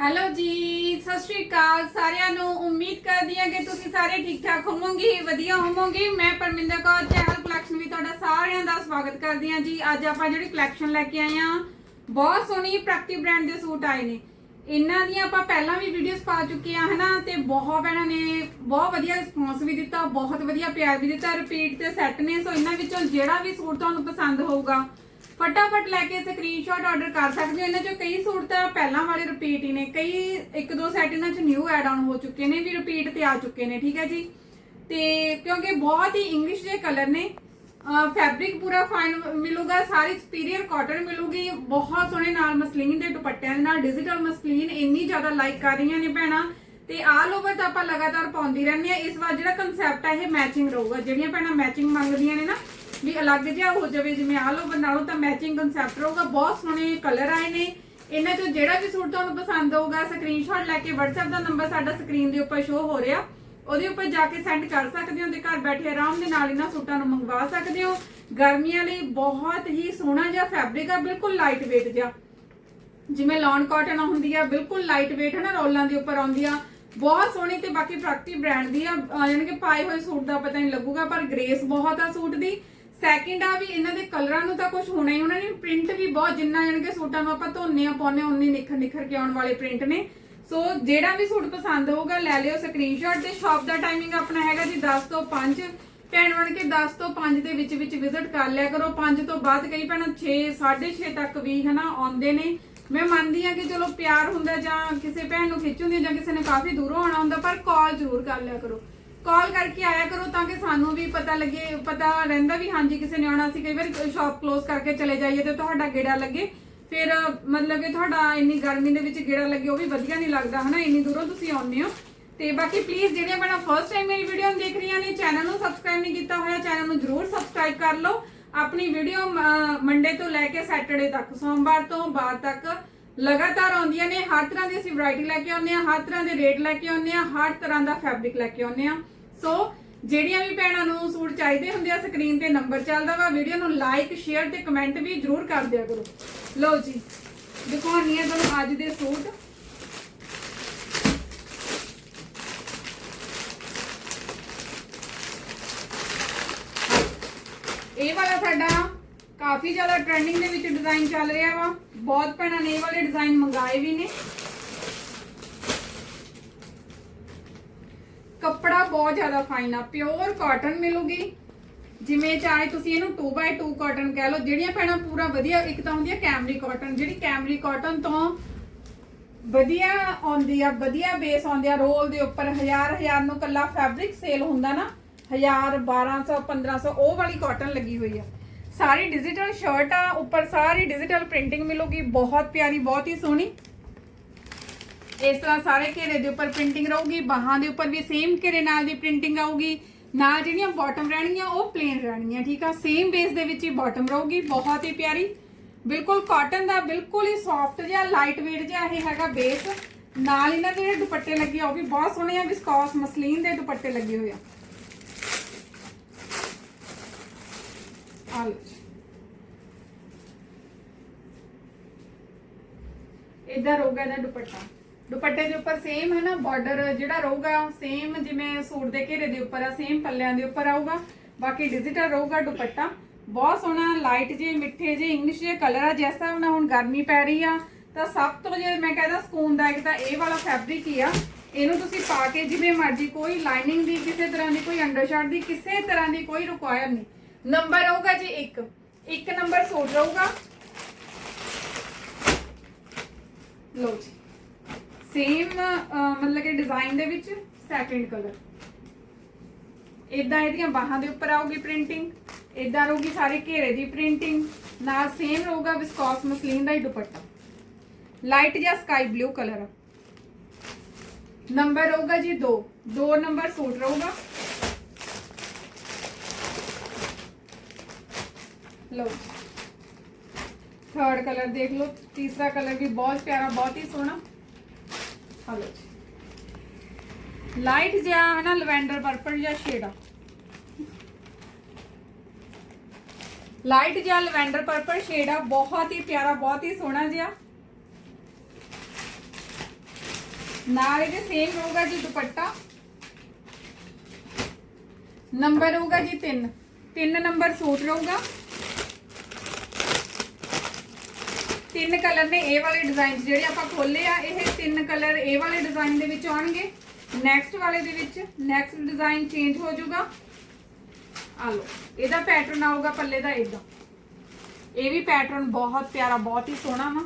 Hello ਜੀ, ਸਤਿ ਸ਼੍ਰੀ ਅਕਾਲ ਸਾਰਿਆਂ ਨੂੰ। ਉਮੀਦ ਕਰਦੀ ਹਾਂ ਕਿ ਤੁਸੀਂ ਸਾਰੇ ਠੀਕ ਠਾਕ ਹੋਵੋਗੇ, ਵਧੀਆ ਹੋਵੋਗੇ। ਮੈਂ ਪਰਮਿੰਦਰ ਕੌਰ ਚਹਿਲ ਕਲੈਕਸ਼ਨ ਵੀ ਤੁਹਾਡਾ ਸਾਰਿਆਂ ਦਾ ਸਵਾਗਤ ਕਰਦੀ ਹਾਂ ਜੀ। ਅੱਜ ਆਪਾਂ ਜਿਹੜੀ ਕਲੈਕਸ਼ਨ ਲੈ ਕੇ ਆਏ ਹਾਂ, ਬਹੁਤ ਸੋਹਣੀ ਪ੍ਰੈਕਟਿਵ ਬ੍ਰਾਂਡ ਦੇ ਸੂਟ ਆਏ ਨੇ। ਇਹਨਾਂ ਦੀਆਂ ਆਪਾਂ ਪਹਿਲਾਂ ਵੀ ਵੀਡੀਓਜ਼ ਪਾ ਚੁੱਕੇ ਆ ਹਨਾ? ਤੇ ਬਹੁਤ ਭੈਣਾਂ ਨੇ ਬਹੁਤ ਵਧੀਆ ਰਿਸਪੌਂਸ ਵੀ ਦਿੱਤਾ, ਬਹੁਤ ਵਧੀਆ ਪਿਆਰ ਵੀ ਦਿੱਤਾ ਰਿਪੀਟ ਤੇ ਸੈੱਟ ਨੇ। ਸੋ ਇਹਨਾਂ ਵਿੱਚੋਂ ਜਿਹੜਾ ਵੀ ਸੂਟ ਤੁਹਾਨੂੰ ਪਸੰਦ ਹੋਊਗਾ ਫਟਾਫਟ ਲੈ ਕੇ ਸਕਰੀਨਸ਼ਾਟ ਆਰਡਰ ਕਰ ਸਕਦੇ ਹੋ। ਇਹਨਾਂ ਚੋਂ ਕਈ ਸੂਟ ਤਾਂ ਪਹਿਲਾਂ ਵਾਲੇ ਰਿਪੀਟ ਹੀ ਨੇ। ਕਈ ਇੱਕ ਦੋ ਸੈਟ ਇਹਨਾਂ ਚ ਨਿਊ ਐਡ ਆਨ ਹੋ ਚੁੱਕੇ ਨੇ, ਵੀ ਰਿਪੀਟ ਤੇ ਆ ਚੁੱਕੇ ਨੇ, ਠੀਕ ਹੈ ਜੀ? ਤੇ ਕਿਉਂਕਿ ਬਹੁਤ ਹੀ ਇੰਗਲਿਸ਼ ਦੇ ਕਲਰ ਨੇ। ਫੈਬਰਿਕ ਪੂਰਾ ਫਾਈਨ ਮਿਲੂਗਾ, ਸਾਰੀ ਸੁਪੀਰੀਅਰ ਕਾਟਨ ਮਿਲੂਗੀ। ਬਹੁਤ ਸੋਹਣੇ ਨਾਲ ਮਸਲੀਨ ਦੇ ਦੁਪੱਟਿਆਂ ਦੇ ਨਾਲ ਡਿਜੀਟਲ ਮਸਲੀਨ ਇੰਨੀ ਜ਼ਿਆਦਾ ਲਾਈਕ ਕਰ ਰਹੀਆਂ ਨੇ ਭੈਣਾਂ। ਤੇ ਆਲ ਓਵਰ ਤਾਂ ਆਪਾਂ ਲਗਾਤਾਰ ਪਾਉਂਦੀ ਰਹਿੰਦੇ ਆ ਇਸ ਵਾਰ ਜਿਹੜਾ ਕਨਸੈਪਟ ਆ, ਇਹ ਮੈਚਿੰਗ ਰਹੂਗਾ। ਜਿਹੜੀਆਂ ਭੈਣਾਂ ਮੈਚਿੰਗ ਮੰਗਦੀਆਂ ਨੇ ਨਾ ਵੀ ਅਲੱਗ ਜਿਹਾ ਹੋ ਜਾਵੇ, ਜਿਵੇਂ ਆਲ ਓਵਰ ਨਾਲੋਂ ਤਾਂ ਮੈਚਿੰਗ ਕਨਸੈਪਟ ਰਹੂਗਾ। ਬਹੁਤ ਸੋਹਣੇ ਕਲਰ ਆਏ ਨੇ। ਇਹਨਾਂ ਚੋਂ ਜਿਹੜਾ ਵੀ ਸੂਟ ਤੁਹਾਨੂੰ ਪਸੰਦ ਹੋਊਗਾ ਸਕਰੀਨਸ਼ਾਟ ਲੈ ਕੇ WhatsApp ਦਾ ਨੰਬਰ ਸਾਡਾ ਸਕਰੀਨ ਦੇ ਉੱਪਰ ਸ਼ੋ ਹੋ ਰਿਹਾ। ਉਹਦੇ ਉੱਪਰ ਜਾ ਕੇ ਸੈਂਡ ਕਰ ਸਕਦੇ ਹੋ ਤੇ ਘਰ ਬੈਠੇ ਆਰਾਮ ਦੇ ਨਾਲ ਇਹਨਾਂ ਸੂਟਾਂ ਨੂੰ ਮੰਗਵਾ ਸਕਦੇ ਹੋ। ਗਰਮੀਆਂ ਲਈ ਬਹੁਤ ਹੀ ਸੋਹਣਾ ਜਿਹਾ ਫੈਬਰਿਕ ਆ, ਬਿਲਕੁਲ ਲਾਈਟ weight ਜਿਹਾ। ਜਿਵੇਂ ਲੌਨ ਕਾਟਨ ਹੁੰਦੀ ਆ, ਬਿਲਕੁਲ ਲਾਈਟ weight ਹੈ ਨਾ ਰੋਲਾਂ ਦੇ ਉੱਪਰ ਆਉਂਦੀ ਆ। ਬਹੁਤ ਸੋਹਣੀ ਤੇ ਬਾਕੀ ਪ੍ਰੈਕਟਿਵ ਬ੍ਰਾਂਡ ਦੀ ਆ। ਯਾਨੀ ਕਿ ਪਾਏ ਹੋਏ ਸੂਟ ਦਾ ਪਤਾ ਨਹੀਂ ਲੱਗੂਗਾ, ਪਰ ਗ੍ਰੇਸ ਬਹੁਤ ਆ ਸੂਟ ਦੀ। ਸੈਕਿੰਡ ਆ ਵੀ ਇਹਨਾਂ ਦੇ ਕਲਰਾਂ ਨੂੰ ਤਾਂ ਕੁਝ ਹੋਣਾ ਹੀ ਉਹਨਾਂ ਨੇ ਪ੍ਰਿੰਟ ਵੀ ਬਹੁਤ ਜਿੰਨਾ ਯਾਨੀ ਕਿ ਸੂਟਾਂ ਨੂੰ ਆਪਾਂ ਧੋਨੇ ਆ, ਪਾਉਨੇ ਉਨੀ ਨਿਖਰ ਨਿਖਰ ਕੇ ਆਉਣ ਵਾਲੇ ਪ੍ਰਿੰਟ ਨੇ। ਸੋ ਜਿਹੜਾ ਵੀ ਸੂਟ ਪਸੰਦ ਹੋਊਗਾ, ਲੈ ਲਿਓ ਸਕਰੀਨਸ਼ਾਟ ਤੇ ਸ਼ਾਪ ਦਾ ਟਾਈਮਿੰਗ ਆਪਣਾ ਹੈਗਾ ਜੀ 10 ਤੋਂ 5 ਭੈਣ ਬਣ ਕੇ 10 ਤੋਂ 5 ਦੇ ਵਿੱਚ ਵਿੱਚ ਵਿਜ਼ਿਟ ਕਰ ਲਿਆ ਕਰੋ। 5 ਤੋਂ ਬਾਅਦ ਕਈ ਭੈਣਾਂ 6 6:30 ਤੱਕ ਵੀ ਹਨਾ ਆਉਂਦੇ ਨੇ। ਮੈਂ ਮੰਨਦੀ ਆ ਕਿ ਚਲੋ ਪਿਆਰ ਹੁੰਦਾ ਜਾਂ ਕਿਸੇ ਭੈਣ ਨੂੰ ਖਿੱਚ ਹੁੰਦੀ ਜਾਂ ਕਿਸੇ ਨੇ ਕਾਫੀ ਦੂਰੋਂ ਆਉਣਾ ਹੁੰਦਾ, ਪਰ ਕਾਲ ਜ਼ਰੂਰ ਕਰ ਲਿਆ ਕਰੋ। ਕਾਲ ਕਰਕੇ ਆਇਆ ਕਰੋ ਤਾਂ ਕਿ ਸਾਨੂੰ ਵੀ ਪਤਾ ਲੱਗੇ, ਪਤਾ ਰਹਿੰਦਾ ਵੀ ਹਾਂਜੀ ਕਿਸੇ ਨੇ ਆਉਣਾ ਸੀ। ਕਈ ਵਾਰ ਸ਼ਾਪ ਕਲੋਜ਼ ਕਰਕੇ ਚਲੇ ਜਾਈਏ ਤੇ ਤੁਹਾਡਾ ਗੇੜਾ ਲੱਗੇ। ਫਿਰ ਮਤਲਬ ਕਿ ਤੁਹਾਡਾ ਇੰਨੀ ਗਰਮੀ ਦੇ ਵਿੱਚ ਗੇੜਾ ਲੱਗੇ, ਉਹ ਵੀ ਵਧੀਆ ਨਹੀਂ ਲੱਗਦਾ, ਹਨਾ? ਇੰਨੀ ਦੂਰੋਂ ਤੁਸੀਂ ਆਉਂਦੇ ਹੋ। ਤੇ ਬਾਕੀ ਪਲੀਜ਼ ਜਿਹੜੀਆਂ ਬਣਾ ਫਰਸਟ ਟਾਈਮ ਮੇਰੀ ਵੀਡੀਓ ਨੂੰ ਦੇਖ ਰਹੀਆਂ ਨੇ ਚੈਨਲ ਨੂੰ ਸਬਸਕ੍ਰਾਈਬ ਨਹੀਂ ਕੀਤਾ ਹੋਇਆ ਚੈਨਲ ਨੂੰ ਜਰੂਰ ਸਬਸਕ੍ਰਾਈਬ ਕਰ ਲਓ। ਆਪਣੀ ਵੀਡੀਓ ਮੰਡੇ ਤੋਂ ਲੈ ਕੇ ਸੈਟਰਡੇ ਤੱਕ, ਸੋਮਵਾਰ ਤੋਂ ਬਾਅਦ ਤੱਕ ਲਗਾਤਾਰ ਆਉਂਦੀਆਂ ਨੇ। ਹਰ ਤਰ੍ਹਾਂ ਦੀ ਅਸੀਂ ਵੈਰਾਈਟੀ ਲੈ ਕੇ ਆਉਂਦੇ ਆ ਹਰ ਤਰ੍ਹਾਂ ਦੇ ਰੇਟ ਲੈ ਕੇ ਆਉਂਦੇ ਆ ਹਰ ਤਰ੍ਹਾਂ ਦਾ ਫੈਬਰਿਕ ਲੈ ਕੇ ਆਉਂਦੇ ਆ ਸੋ ਜਿਹੜੀਆਂ ਵੀ ਭੈਣਾਂ ਨੂੰ ਸੂਟ ਚਾਹੀਦੇ ਹੁੰਦੇ ਆ ਸਕਰੀਨ ਤੇ ਨੰਬਰ ਚੱਲਦਾ ਵਾ ਵੀਡੀਓ ਨੂੰ ਲਾਈਕ ਸ਼ੇਅਰ ਤੇ ਕਮੈਂਟ ਵੀ ਜਰੂਰ ਕਰ ਦਿਆ ਕਰੋ। ਲਓ ਜੀ, ਦਿਖਾਉਣੀ ਹੈ ਤੁਹਾਨੂੰ ਅੱਜ ਦੇ ਸੂਟ। ਇਹ ਵਾਲਾ ਸਾਡਾ ਕਾਫੀ ਜ਼ਿਆਦਾ ਟ੍ਰੈਂਡਿੰਗ ਦੇ ਵਿੱਚ ਡਿਜ਼ਾਈਨ ਚੱਲ ਰਿਹਾ ਵਾ। ਬਹੁਤ ਭੈਣਾਂ ਨੇ ਇਹ ਵਾਲੇ ਡਿਜ਼ਾਈਨ ਮੰਗਾਏ ਵੀ ਨੇ ਕੱਪੜਾ ਬਹੁਤ ਜ਼ਿਆਦਾ ਫਾਈਨ ਆ ਪਿਓਰ ਕਾਟਨ ਮਿਲੂਗੀ। ਜਿਵੇਂ ਚਾਹੇ ਤੁਸੀਂ ਇਹਨੂੰ 2x2 ਕਾਟਨ ਕਹਿ ਲਓ, ਜਿਹੜੀਆਂ ਭੈਣਾਂ ਪੂਰਾ ਵਧੀਆ, ਇੱਕ ਤਾਂ ਹੁੰਦੀ ਆ ਕੈਮਰੀ ਕਾਟਨ ਜਿਹੜੀ ਕੈਮਰੀ ਕਾਟਨ ਤੋਂ ਵਧੀਆ ਆਉਂਦੀ ਆ, ਵਧੀਆ ਬੇਸ ਆਉਂਦੀ ਆ ਰੋਲ ਦੇ ਉੱਪਰ ਹਜ਼ਾਰ ਹਜ਼ਾਰ ਨੂੰ ਕੱਲਾ ਫੈਬਰਿਕ ਸੇਲ ਹੁੰਦਾ ਨਾ 1000 1200 1500 ਉਹ ਵਾਲੀ ਕਾਟਨ ਲੱਗੀ ਹੋਈ ਆ। ਸਾਰੀ ਡਿਜੀਟਲ ਸ਼ਰਟ ਆ, ਉੱਪਰ ਸਾਰੀ ਡਿਜੀਟਲ ਪ੍ਰਿੰਟਿੰਗ ਮਿਲੂਗੀ, ਬਹੁਤ ਪਿਆਰੀ, ਬਹੁਤ ਹੀ ਸੋਹਣੀ। ਇਸ ਤਰ੍ਹਾਂ ਸਾਰੇ ਘੇਰੇ ਦੇ ਉੱਪਰ ਪ੍ਰਿੰਟਿੰਗ ਰਹੂਗੀ, ਬਾਹਾਂ ਦੇ ਉੱਪਰ ਵੀ ਸੇਮ ਘੇਰੇ ਨਾਲ ਦੀ ਪ੍ਰਿੰਟਿੰਗ ਆਊਗੀ। ਨਾਲ ਜਿਹੜੀਆਂ ਬਾਟਮ ਰਹਿਣਗੀਆਂ, ਉਹ ਪਲੇਨ ਰਹਿਣਗੀਆਂ, ਠੀਕ ਆ? ਸੇਮ ਬੇਸ ਦੇ ਵਿੱਚ ਹੀ ਬਾਟਮ ਰਹੂਗੀ, ਬਹੁਤ ਹੀ ਪਿਆਰੀ। ਬਿਲਕੁਲ ਕਾਟਨ ਦਾ ਬਿਲਕੁਲ ਹੀ ਸੌਫਟ ਜਿਹਾ ਲਾਈਟ weight ਜਿਹਾ ਇਹ ਹੈਗਾ ਬੇਸ ਨਾਲ ਇਹਨਾਂ ਦੇ ਜਿਹੜੇ ਦੁਪੱਟੇ ਲੱਗੇ ਆ, ਉਹ ਵੀ ਬਹੁਤ ਸੋਹਣੇ ਆ ਵਿਸਕੋਸ ਮਸਲੀਨ ਦੇ ਦੁਪੱਟੇ ਲੱਗੇ ਹੋਏ ਆ। ਆ ਲਓ ਜੀ। ਇਧਰ ਰਹੂਗਾ ਦੁਪੱਟਾ। ਦੁਪੱਟੇ ਦੇ ਉੱਪਰ ਸੇਮ ਹੈ ਨਾ ਬਾਰਡਰ ਜਿਹੜਾ ਰਹੂਗਾ ਸੇਮ ਜਿਵੇਂ ਸੂਟ ਦੇ ਘੇਰੇ ਦੇ ਉੱਪਰ ਆ ਸੇਮ ਪੱਲਿਆਂ ਦੇ ਉੱਪਰ ਆਊਗਾ, ਬਾਕੀ ਡਿਜੀਟਲ ਰਹੂਗਾ ਦੁਪੱਟਾ। ਬਹੁਤ ਸੋਹਣਾ ਲਾਈਟ ਜੇ, ਮਿੱਠੇ ਜੇ ਇੰਗਲਿਸ਼ ਜੇ ਕਲਰ ਆ, ਜਿਸ ਤਰ੍ਹਾਂ ਹੁਣ ਹੁਣ ਗਰਮੀ ਪੈ ਰਹੀ ਆ, ਤਾਂ ਸਭ ਤੋਂ ਜੇ ਮੈਂ ਕਹਿੰਦਾ ਸਕੂਨਦਾਇਕ ਤਾਂ ਇਹ ਵਾਲਾ ਫੈਬਰਿਕ ਹੀ ਆ, ਇਹਨੂੰ ਤੁਸੀਂ ਪਾ ਕੇ ਜਿਵੇਂ ਮਰਜ਼ੀ, ਕੋਈ ਲਾਈਨਿੰਗ ਦੀ ਕਿਸੇ ਤਰ੍ਹਾਂ ਦੀ, ਕੋਈ ਅੰਡਰਸ਼ਰਟ ਦੀ, ਕਿਸੇ ਤਰ੍ਹਾਂ ਦੀ ਕੋਈ ਰਿਕੁਆਇਰ ਨਹੀਂ। ਨੰਬਰ ਰਹੂਗਾ ਜੀ ਇੱਕ। ਇੱਕ ਨੰਬਰ ਸੂਟ ਰਹੂਗਾ। ਲਓ ਜੀ। ਸੇਮ ਮਤਲਬ ਕਿ ਡਿਜ਼ਾਈਨ ਦੇ ਵਿੱਚ ਸੈਕਿੰਡ ਕਲਰ ਇਦਾਂ ਇਹਦੀਆਂ ਬਾਹਾਂ ਦੇ ਉੱਪਰ ਆਊਗੀ ਪ੍ਰਿੰਟਿੰਗ ਇਦਾਂ ਰਹੂਗੀ ਸਾਰੇ ਘੇਰੇ ਦੀ ਪ੍ਰਿੰਟਿੰਗ ਨਾਲ ਸੇਮ ਰਹੂਗਾ ਵਿਸਕੋਸ ਮਸਲੀਨ ਦਾ ਹੀ ਦੁਪੱਟਾ। ਲਾਈਟ ਜਾਂ ਸਕਾਈ ਬਲੂ ਕਲਰ ਨੰਬਰ ਰਹੂਗਾ ਜੀ 2 ਦੋ ਨੰਬਰ ਸੂਟ ਰਹੂਗਾ। ਲਓ ਥਰਡ ਕਲਰ ਦੇਖ ਲਓ। ਤੀਸਰਾ ਕਲਰ ਵੀ ਬਹੁਤ ਪਿਆਰਾ, ਬਹੁਤ ਹੀ ਸੋਹਣਾ। ਹਲੋ ਜੀ। ਲਾਈਟ ਜਿਹਾ ਹੈ ਨਾ ਲਵੈਂਡਰ, ਪਰਪਲ ਜਿਹਾ ਸ਼ੇਡ ਆ। ਲਾਈਟ ਜਿਹਾ ਲਵੈਂਡਰ, ਪਰਪਲ, ਸ਼ੇਡ ਆ। ਬਹੁਤ ਹੀ ਪਿਆਰਾ, ਬਹੁਤ ਹੀ ਸੋਹਣਾ ਜਿਹਾ। ਨਾਲ ਇਹਦੇ ਸੇਮ ਰਹੂਗਾ ਜੀ ਦੁਪੱਟਾ। ਨੰਬਰ ਹੋਊਗਾ ਜੀ 3 3 ਨੰਬਰ ਸੂਟ ਰਹੂਗਾ। ਤਿੰਨ ਕਲਰ ਨੇ ਇਹ ਵਾਲੇ ਡਿਜ਼ਾਈਨ ਜਿਹੜੇ ਆਪਾਂ ਖੋਲੇ ਆ, ਇਹ ਤਿੰਨ ਕਲਰ ਇਹ ਵਾਲੇ ਡਿਜ਼ਾਈਨ ਦੇ ਵਿੱਚ ਆਉਣਗੇ। ਨੈਕਸਟ ਵਾਲੇ ਦੇ ਵਿੱਚ ਨੈਕਸਟ ਡਿਜ਼ਾਈਨ ਚੇਂਜ ਹੋ ਜਾਊਗਾ। ਆ ਲਓ, ਇਹਦਾ ਪੈਟਰਨ ਆਊਗਾ ਪੱਲੇ ਦਾ ਇਦਾਂ ਇਹ ਵੀ ਪੈਟਰਨ ਬਹੁਤ ਪਿਆਰਾ, ਬਹੁਤ ਹੀ ਸੋਹਣਾ ਵਾ।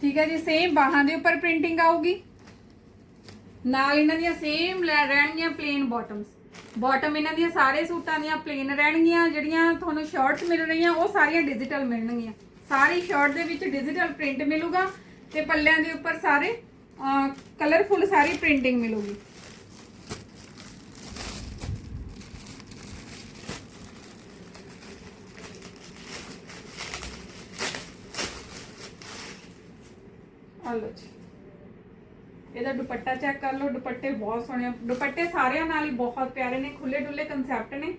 ਠੀਕ ਹੈ ਜੀ ਸੇਮ ਬਾਹਾਂ ਦੇ ਉੱਪਰ ਪ੍ਰਿੰਟਿੰਗ ਆਊਗੀ। ਨਾਲ ਇਹਨਾਂ ਦੀਆਂ ਸੇਮ ਰਹਿਣਗੀਆਂ ਪਲੇਨ ਬਾਟਮਸ ਬਾਟਮ ਇਹਨਾਂ ਦੀਆਂ ਸਾਰੇ ਸੂਟਾਂ ਦੀਆਂ ਪਲੇਨ ਰਹਿਣਗੀਆਂ, ਜਿਹੜੀਆਂ ਤੁਹਾਨੂੰ ਸ਼ਰਟਸ ਮਿਲ ਰਹੀਆਂ, ਉਹ ਸਾਰੀਆਂ ਡਿਜੀਟਲ ਮਿਲਣਗੀਆਂ। ਸਾਰੀ ਸ਼ਰਟ ਦੇ ਵਿੱਚ ਡਿਜੀਟਲ ਪ੍ਰਿੰਟ ਮਿਲੂਗਾ ਤੇ ਪੱਲਿਆਂ ਦੇ ਉੱਪਰ ਸਾਰੇ ਕਲਰਫੁੱਲ ਸਾਰੀ ਪ੍ਰਿੰਟਿੰਗ ਮਿਲੂਗੀ। ਆ ਲਓ ਜੀ। ਇਹਦਾ ਦੁਪੱਟਾ ਚੈੱਕ ਕਰ ਲਓ, ਦੁਪੱਟੇ ਬਹੁਤ ਸੋਹਣੇ ਆ। ਦੁਪੱਟੇ ਸਾਰਿਆਂ ਨਾਲ ਹੀ ਬਹੁਤ ਪਿਆਰੇ ਨੇ ਖੁੱਲੇ ਡੁੱਲੇ ਕਨਸੈਪਟ ਨੇ।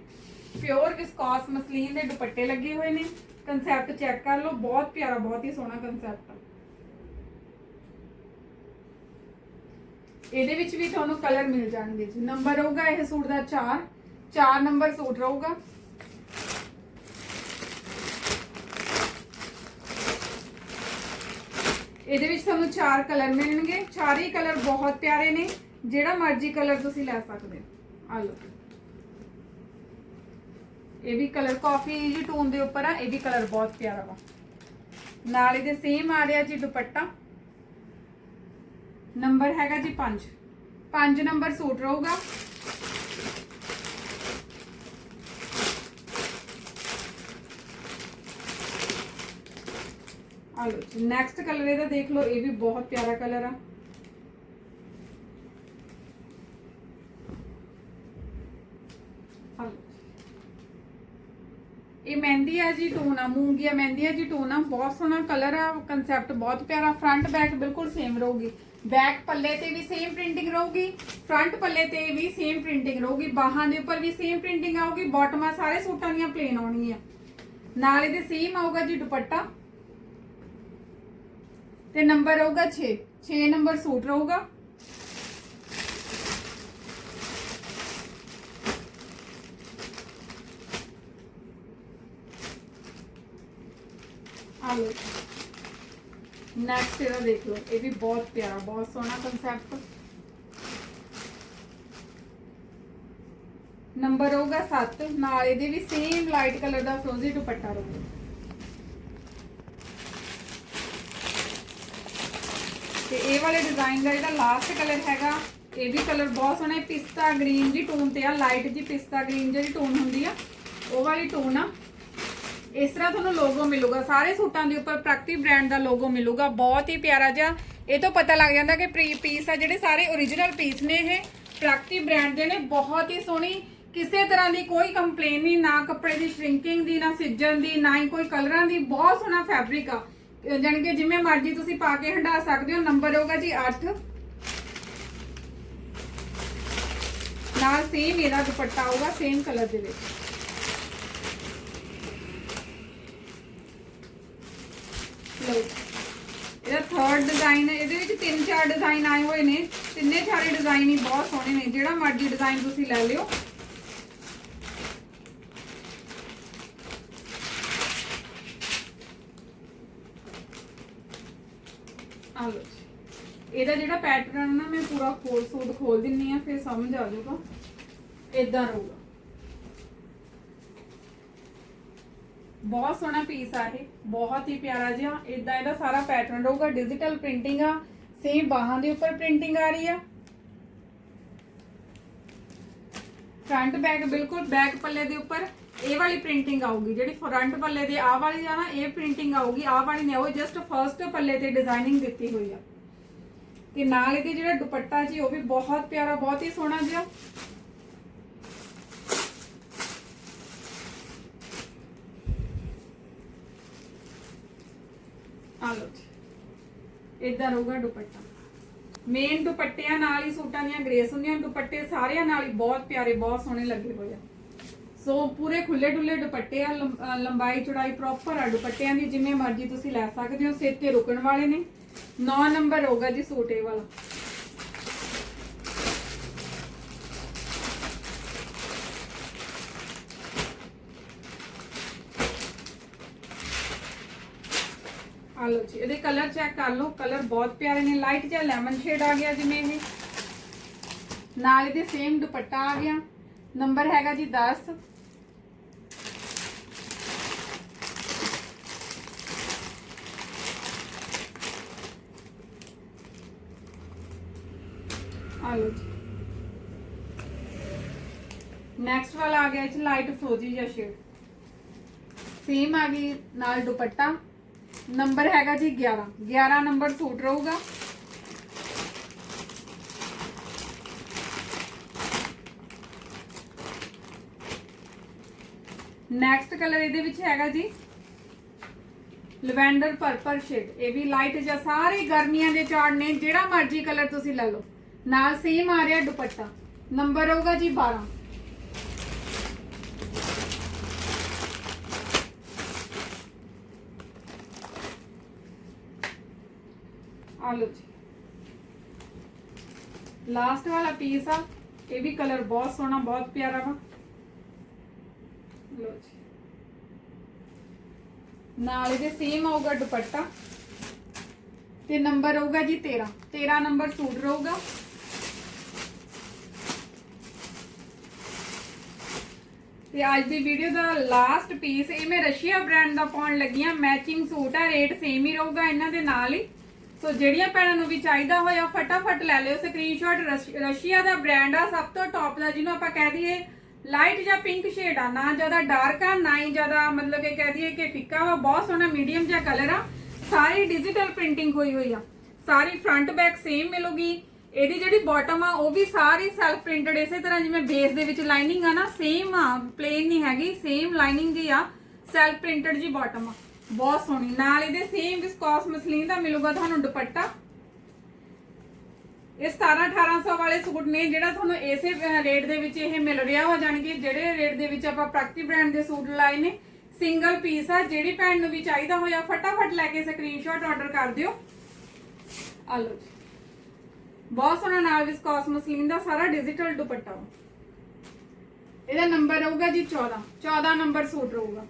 ਪਿਓਰ ਵਿਸਕੋਸ ਮਸਲੀਨ ਦੇ ਦੁਪੱਟੇ ਲੱਗੇ ਹੋਏ ਨੇ। ਕਨਸੈਪਟ ਚੈੱਕ ਕਰ ਲਓ, ਬਹੁਤ ਪਿਆਰਾ, ਬਹੁਤ ਹੀ ਸੋਹਣਾ ਕਨਸੈਪਟ ਇਹਦੇ ਵਿੱਚ ਵੀ ਤੁਹਾਨੂੰ ਕਲਰ ਮਿਲ ਜਾਣਗੇ ਜੀ। ਨੰਬਰ ਹੋਊਗਾ ਇਹ ਸੂਟ ਦਾ 4 4 ਨੰਬਰ ਸੂਟ ਰਹੂਗਾ। ਇਹਦੇ ਵਿੱਚ ਤੁਹਾਨੂੰ ਚਾਰ ਕਲਰ ਮਿਲਣਗੇ। ਚਾਰੇ ਕਲਰ ਬਹੁਤ ਪਿਆਰੇ ਨੇ। ਜਿਹੜਾ ਮਰਜ਼ੀ ਕਲਰ ਤੁਸੀਂ ਲੈ ਸਕਦੇ ਹੋ। ਆ ਲਓ। ਇਹ ਵੀ ਕਲਰ ਕਾਫੀ ਜੀ ਟੋਨ ਦੇ ਉੱਪਰ ਆ, ਇਹ ਵੀ ਕਲਰ ਬਹੁਤ ਪਿਆਰਾ ਵਾ। ਨਾਲ ਇਹਦੇ ਸੇਮ ਆ ਰਿਹਾ ਜੀ ਦੁਪੱਟਾ। ਨੰਬਰ ਹੈਗਾ ਜੀ 5 5 ਨੰਬਰ ਸੂਟ ਰਹੂਗਾ। ਆ ਲਓ ਜੀ ਨੈਕਸਟ ਕਲਰ ਇਹਦਾ ਦੇਖ ਲਓ ਇਹ ਵੀ ਬਹੁਤ ਪਿਆਰਾ ਕਲਰ ਆ ਆ ਲਓ ਜੀ। ਇਹ ਮਹਿੰਦੀ ਆ ਜੀ ਟੋਨ ਆ ਮੂੰਗੀਆ ਮਹਿੰਦੀ ਆ ਜੀ ਟੋਨ ਆ ਬਹੁਤ ਸੋਹਣਾ ਕਲਰ ਆ ਕਨਸੈਪਟ ਬਹੁਤ ਪਿਆਰਾ ਫਰੰਟ ਬੈਕ ਬਿਲਕੁਲ ਸੇਮ ਰਹੂਗੀ ਬੈਕ ਪੱਲੇ ਤੇ ਵੀ ਸੇਮ ਪ੍ਰਿੰਟਿੰਗ ਰਹੂਗੀ ਫਰੰਟ ਪੱਲੇ ਤੇ ਵੀ ਸੇਮ ਪ੍ਰਿੰਟਿੰਗ ਰਹੂਗੀ ਬਾਹਾਂ ਦੇ ਉੱਪਰ ਵੀ ਸੇਮ ਪ੍ਰਿੰਟਿੰਗ ਆਊਗੀ ਬਾਟਮਾਂ ਸਾਰੇ ਸੂਟਾਂ ਦੀਆਂ ਪਲੇਨ ਆਉਣਗੀਆਂ ਨਾਲ ਇਹਦੇ ਸੇਮ ਆਊਗਾ ਜੀ ਦੁਪੱਟਾ ਤੇ ਨੰਬਰ ਹੋਊਗਾ 6 6 ਨੰਬਰ ਸੂਟ ਰਹੂਗਾ। ਆ ਨੈਕਸਟ ਇਹਦਾ ਦੇਖ ਲਓ। ਇਹ ਵੀ ਬਹੁਤ ਪਿਆਰਾ, ਬਹੁਤ ਸੋਹਣਾ ਕਨਸੈਪਟ ਨੰਬਰ ਹੋਊਗਾ 7 ਨਾਲ ਇਹਦੇ ਵੀ ਸੇਮ ਲਾਈਟ ਕਲਰ ਦਾ ਫਰੋਜ਼ੀ ਦੁਪੱਟਾ ਰਹੂਗਾ। ਤੇ ਇਹ ਵਾਲੇ ਡਿਜ਼ਾਈਨ ਦਾ ਜਿਹੜਾ ਲਾਸਟ ਕਲਰ ਹੈਗਾ, ਇਹ ਵੀ ਕਲਰ ਬਹੁਤ ਸੋਹਣਾ ਪਿਸਤਾ ਗ੍ਰੀਨ ਜੀ ਟੋਨ ਤੇ ਆ ਲਾਈਟ ਜੀ ਪਿਸਤਾ ਗ੍ਰੀਨ ਜਿਹੜੀ ਟੋਨ ਹੁੰਦੀ ਆ, ਉਹ ਵਾਲੀ ਟੋਨ ਆ। ਇਸ ਤਰ੍ਹਾਂ ਤੁਹਾਨੂੰ ਲੋਗੋ ਮਿਲੂਗਾ। ਸਾਰੇ ਸੂਟਾਂ ਦੇ ਉੱਪਰ ਪ੍ਰਗਤੀ ਬ੍ਰਾਂਡ ਦਾ ਲੋਗੋ ਮਿਲੂਗਾ। ਬਹੁਤ ਹੀ ਪਿਆਰਾ ਜਿਹਾ। ਇਹ ਤੋਂ ਪਤਾ ਲੱਗ ਜਾਂਦਾ ਕਿ ਪ੍ਰੀ ਪੀਸ ਆ ਜਿਹੜੇ ਸਾਰੇ origignal ਪੀਸ ਨੇ ਇਹ। ਪ੍ਰਗਤੀ ਬ੍ਰਾਂਡ ਦੇ ਨੇ। ਬਹੁਤ ਹੀ ਸੋਹਣੀ। ਕਿਸੇ ਤਰ੍ਹਾਂ ਦੀ ਕੋਈ ਕੰਪਲੇਨ ਨਹੀਂ, ਨਾ ਕੱਪੜੇ ਦੀ ਸ਼ਰਿੰਕਿੰਗ ਦੀ, ਨਾ ਸਿੱਜਣ ਦੀ, ਨਾ ਹੀ ਕੋਈ ਕਲਰਾਂ ਦੀ। ਬਹੁਤ ਸੋਹਣਾ ਫੈਬਰਿਕ ਆ। ਜਾਣੀ ਕਿ ਜਿਵੇਂ ਮਰਜ਼ੀ ਤੁਸੀਂ ਪਾ ਕੇ ਹੰਡਾ ਸਕਦੇ ਹੋ ਨੰਬਰ ਹੋਗਾ ਜੀ 8 ਨਾਲ ਸੇਮ ਇਹਦਾ ਦੁਪੱਟਾ ਆਊਗਾ ਸੇਮ ਕਲਰ ਦੇ ਵਿੱਚ। ਲਓ ਇਹਦਾ ਥਰਡ ਡਿਜ਼ਾਈਨ ਹੈ, ਇਹਦੇ ਵਿੱਚ ਤਿੰਨ ਚਾਰ ਡਿਜ਼ਾਈਨ ਆਏ ਹੋਏ ਨੇ। ਤਿੰਨੇ ਚਾਰੇ ਡਿਜ਼ਾਈਨ ਹੀ ਬਹੁਤ ਸੋਹਣੇ ਨੇ, ਜਿਹੜਾ ਮਰਜ਼ੀ ਡਿਜ਼ਾਈਨ ਤੁਸੀਂ ਲੈ ਲਿਓ। ਆ ਲਓ ਜੀ। ਇਹਦਾ ਜਿਹੜਾ ਪੈਟਰਨ ਨਾ, ਮੈਂ ਪੂਰਾ ਖੋਲ ਸੂਟ ਖੋਲ ਦਿੰਨੀ ਆ, ਫਿਰ ਸਮਝ ਆ ਜਾਊਗਾ। ਇਦਾਂ ਰਹੂਗਾ। ਬਹੁਤ ਸੋਹਣਾ ਪੀਸ ਆ ਇਹ, ਬਹੁਤ ਹੀ ਪਿਆਰਾ ਜਿਹਾ। ਇਦਾਂ ਇਹਦਾ ਸਾਰਾ ਪੈਟਰਨ ਰਹੂਗਾ। ਡਿਜੀਟਲ ਪ੍ਰਿੰਟਿੰਗ ਆ ਸੇਮ ਬਾਹਾਂ ਦੇ ਉੱਪਰ ਪ੍ਰਿੰਟਿੰਗ ਆ ਰਹੀ ਆ। ਫਰੰਟ ਬੈਕ ਬਿਲਕੁਲ ਬੈਕ ਪੱਲੇ ਦੇ ਉੱਪਰ। ਇਹ ਵਾਲੀ ਪ੍ਰਿੰਟਿੰਗ ਆਊਗੀ, ਜਿਹੜੀ ਫਰੰਟ ਪੱਲੇ ਦੀ ਆਹ ਵਾਲੀ ਆ ਨਾ, ਇਹ ਪ੍ਰਿੰਟਿੰਗ ਆਊਗੀ, ਆਹ ਵਾਲੀ ਨੇ, ਉਹ ਜਸਟ ਫਰਸਟ ਪੱਲੇ ਤੇ ਡਿਜ਼ਾਈਨਿੰਗ ਦਿੱਤੀ ਹੋਈ ਆ। ਤੇ ਨਾਲ ਇਹਦੇ ਜਿਹੜਾ ਦੁਪੱਟਾ ਜੀ, ਉਹ ਵੀ ਬਹੁਤ ਪਿਆਰਾ, ਬਹੁਤ ਹੀ ਸੋਹਣਾ ਜਿਹਾ। ਆ ਲਓ ਜੀ ਇਦਾਂ ਰਹੂਗਾ ਦੁਪੱਟਾ। ਮੇਨ ਦੁਪੱਟਿਆਂ ਨਾਲ ਹੀ ਸੂਟਾਂ ਦੀਆਂ, ਗ੍ਰੇਸ ਹੁੰਦੀਆਂ, ਦੁਪੱਟੇ ਸਾਰਿਆਂ ਨਾਲ ਹੀ ਬਹੁਤ ਪਿਆਰੇ, ਬਹੁਤ ਸੋਹਣੇ ਲੱਗੇ ਹੋਏ ਆ। ਸੋ ਪੂਰੇ ਖੁੱਲੇ ਡੁੱਲੇ ਦੁਪੱਟੇ ਆ ਲੰਬ- ਅਹ ਲੰਬਾਈ ਚੌੜਾਈ ਪ੍ਰੋਪਰ ਆ ਦੁਪੱਟਿਆਂ ਦੀ ਜਿਵੇਂ ਮਰਜ਼ੀ ਤੁਸੀਂ ਲੈ ਸਕਦੇ ਹੋ, ਸਿਰ ਤੇ ਰੁਕਣ ਵਾਲੇ ਨੇ। 9 ਨੰਬਰ ਹੋਗਾ ਜੀ ਸੂਟ ਇਹ ਵਾਲਾ। ਆ ਲਓ ਜੀ, ਇਹਦੇ ਕਲਰ ਚੈੱਕ ਕਰ ਲਓ ਕਲਰ ਬਹੁਤ ਪਿਆਰੇ ਨੇ ਲਾਈਟ ਜਿਹਾ ਲੈਮਨ ਸ਼ੇਡ ਆ ਗਿਆ ਜਿਵੇਂ ਇਹ। ਨਾਲ ਇਹਦੇ ਸੇਮ ਦੁਪੱਟਾ ਆ ਗਿਆ। ਨੰਬਰ ਹੈਗਾ ਜੀ 10 ਆ ਲਓ ਜੀ ਨੈਕਸਟ ਵਾਲਾ ਆ ਗਿਆ ਇਹ ਲਾਈਟ ਫਰੋਜੀ ਜਿਹਾ ਸ਼ੇਡ ਸੇਮ ਆ ਗਈ, ਨਾਲ ਦੁਪੱਟਾ। ਨੰਬਰ ਹੈਗਾ ਜੀ 11 11 ਨੰਬਰ ਸੂਟ ਰਹੂਗਾ। ਨੈਕਸਟ ਕਲਰ ਇਹਦੇ ਵਿੱਚ ਹੈਗਾ ਜੀ, ਲਵੈਂਡਰ ਪਰਪਲ ਸ਼ੇਡ ਇਹ ਵੀ ਲਾਈਟ ਜਿਹਾ, ਸਾਰੇ ਗਰਮੀਆਂ ਦੇ ਚਾੜ ਨੇ, ਜਿਹੜਾ ਮਰਜ਼ੀ ਕਲਰ ਤੁਸੀਂ ਲੈ ਲਓ। ਨਾਲ ਸੇਮ ਆ ਰਿਹਾ ਦੁਪੱਟਾ। ਨੰਬਰ ਹੋਊਗਾ ਜੀ 12 ਆ ਲਓ ਜੀ। ਲਾਸਟ ਵਾਲਾ ਪੀਸ ਆ, ਇਹ ਵੀ ਕਲਰ ਬਹੁਤ ਸੋਹਣਾ, ਬਹੁਤ ਪਿਆਰਾ ਵਾ। ਲਓ ਜੀ। ਨਾਲ ਇਹਦੇ ਸੇਮ ਆਊਗਾ ਦੁਪੱਟਾ। ਤੇ ਨੰਬਰ ਹੋਊਗਾ ਜੀ 13 13 ਨੰਬਰ ਸੂਟ ਰਹੂਗਾ। ਤੇ ਅੱਜ ਦੀ ਵੀਡੀਓ ਦਾ ਲਾਸਟ ਪੀਸ ਇਹ ਮੈਂ ਰਸ਼ੀਆ ਬ੍ਰਾਂਡ ਦਾ ਪਾਉਣ ਲੱਗੀ ਆ ਮੈਚਿੰਗ ਸੂਟ ਆ ਰੇਟ ਸੇਮ ਹੀ ਰਹੂਗਾ ਇਹਨਾਂ ਦੇ ਨਾਲ ਹੀ। ਸੋ ਜਿਹੜੀਆਂ ਭੈਣਾਂ ਨੂੰ ਵੀ ਚਾਹੀਦਾ ਹੋਇਆ, ਫਟਾਫਟ ਲੈ ਲਿਓ ਸਕਰੀਨਸ਼ਾਟ ਰਸ਼ੀਆ ਦਾ ਬ੍ਰਾਂਡ ਆ, ਸਭ ਤੋਂ ਟੌਪ ਦਾ, ਜਿਹਨੂੰ ਆਪਾਂ ਕਹਿ ਦਈਏ ਲਾਈਟ ਜਾਂ ਪਿੰਕ ਸ਼ੇਡ ਆ, ਨਾ ਜ਼ਿਆਦਾ ਡਾਰਕ ਆ, ਨਾ ਹੀ ਜ਼ਿਆਦਾ ਮਤਲਬ ਕਿ ਕਹਿ ਦਈਏ ਕਿ ਫਿੱਕਾ ਵਾ, ਬਹੁਤ ਸੋਹਣਾ ਮੀਡੀਅਮ ਜਿਹਾ ਕਲਰ ਆ। ਸਾਰੀ ਡਿਜੀਟਲ ਪ੍ਰਿੰਟਿੰਗ ਹੋਈ ਹੋਈ ਆ। ਸਾਰੀ ਫਰੰਟ ਬੈਕ ਸੇਮ ਮਿਲੂਗੀ। ਇਹਦੀ ਜਿਹੜੀ ਬਾਟਮ ਆ, ਉਹ ਵੀ ਸਾਰੀ ਸੈਲਫ ਪ੍ਰਿੰਟਡ ਇਸੇ ਤਰ੍ਹਾਂ ਜਿਵੇਂ ਬੇਸ ਦੇ ਵਿੱਚ ਲਾਈਨਿੰਗ ਆ ਨਾ ਸੇਮ ਆ ਪਲੇਨ ਨਹੀਂ ਹੈਗੀ ਸੇਮ ਲਾਈਨਿੰਗ ਦੀ ਆ ਸੈਲਫ ਪ੍ਰਿੰਟਡ ਜੀ ਬਾਟਮ ਆ। ਬਹੁਤ ਸੋਹਣੀ। ਨਾਲ ਇਹਦੇ ਸੇਮ ਵਿਸਕੋਸ ਮਸਲੀਨ ਦਾ ਮਿਲੂਗਾ ਤੁਹਾਨੂੰ ਦੁਪੱਟਾ। ਇਹ 17 1800 ਵਾਲੇ ਸੂਟ ਨੇ, ਜਿਹੜਾ ਤੁਹਾਨੂੰ ਇਸੇ ਰੇਟ ਦੇ ਵਿੱਚ ਇਹ ਮਿਲ ਰਿਹਾ ਹੋ ਜਾਣਗੇ ਜਿਹੜੇ ਰੇਟ ਦੇ ਵਿੱਚ ਆਪਾਂ ਪ੍ਰਗਤੀ ਬ੍ਰਾਂਡ ਦੇ ਸੂਟ ਲਾਏ ਨੇ ਸਿੰਗਲ ਪੀਸ ਆ, ਜਿਹੜੀ ਭੈਣ ਨੂੰ ਵੀ ਚਾਹੀਦਾ ਹੋਇਆ, ਫਟਾਫਟ ਲੈ ਕੇ ਸਕਰੀਨਸ਼ਾਟ ਆਰਡਰ ਕਰ ਦਿਓ। ਆ ਲਓ ਜੀ। ਬਹੁਤ ਸੋਹਣਾ ਨਾਲ ਵਿਸਕੋਸ ਮਸਲੀਨ ਦਾ ਸਾਰਾ ਡਿਜੀਟਲ ਦੁਪੱਟਾ। ਇਹਦਾ ਨੰਬਰ ਰਹੂਗਾ ਜੀ 14 14 ਨੰਬਰ ਸੂਟ ਰਹੂਗਾ।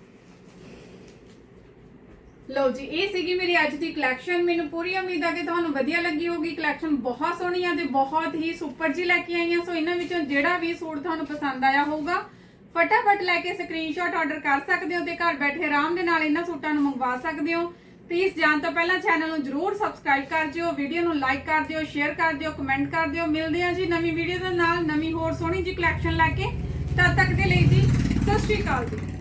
ਲਓ ਜੀ, ਇਹ ਸੀਗੀ ਮੇਰੀ ਅੱਜ ਦੀ ਕਲੈਕਸ਼ਨ ਮੈਨੂੰ ਪੂਰੀ ਉਮੀਦ ਆ ਕਿ ਤੁਹਾਨੂੰ ਵਧੀਆ ਲੱਗੀ ਹੋਗੀ ਕਲੈਕਸ਼ਨ ਬਹੁਤ ਸੋਹਣੀ ਆ ਤੇ ਬਹੁਤ ਹੀ ਸੁਪਰ ਜੀ ਲੈ ਕੇ ਆਈਆਂ। ਸੋ ਇਹਨਾਂ ਵਿੱਚੋਂ ਜਿਹੜਾ ਵੀ ਸੂਟ ਤੁਹਾਨੂੰ ਪਸੰਦ ਆਇਆ ਹੋਊਗਾ, ਫਟਾਫਟ ਲੈ ਕੇ ਸਕਰੀਨਸ਼ਾਟ ਆਰਡਰ ਕਰ ਸਕਦੇ ਹੋ ਤੇ ਘਰ ਬੈਠੇ ਆਰਾਮ ਦੇ ਨਾਲ ਇਹਨਾਂ ਸੂਟਾਂ ਨੂੰ ਮੰਗਵਾ ਸਕਦੇ ਹੋ। ਪਲੀਜ਼ ਜਾਣ ਤੋਂ ਪਹਿਲਾਂ ਚੈਨਲ ਨੂੰ ਜਰੂਰ ਸਬਸਕ੍ਰਾਈਬ ਕਰ ਦਿਓ ਵੀਡੀਓ ਨੂੰ ਲਾਈਕ ਕਰ ਦਿਓ ਸ਼ੇਅਰ ਕਰ ਦਿਓ ਕਮੈਂਟ ਕਰ ਦਿਓ। ਮਿਲਦੇ ਆ ਜੀ ਨਵੀਂ ਵੀਡੀਓ ਦੇ ਨਾਲ, ਨਵੀਂ ਹੋਰ ਸੋਹਣੀ ਜੀ ਕਲੈਕਸ਼ਨ ਲੈ ਕੇ। ਤਦ ਤੱਕ ਦੇ ਲਈ ਜੀ, ਸਤਿ ਸ਼੍ਰੀ ਅਕਾਲ ਜੀ।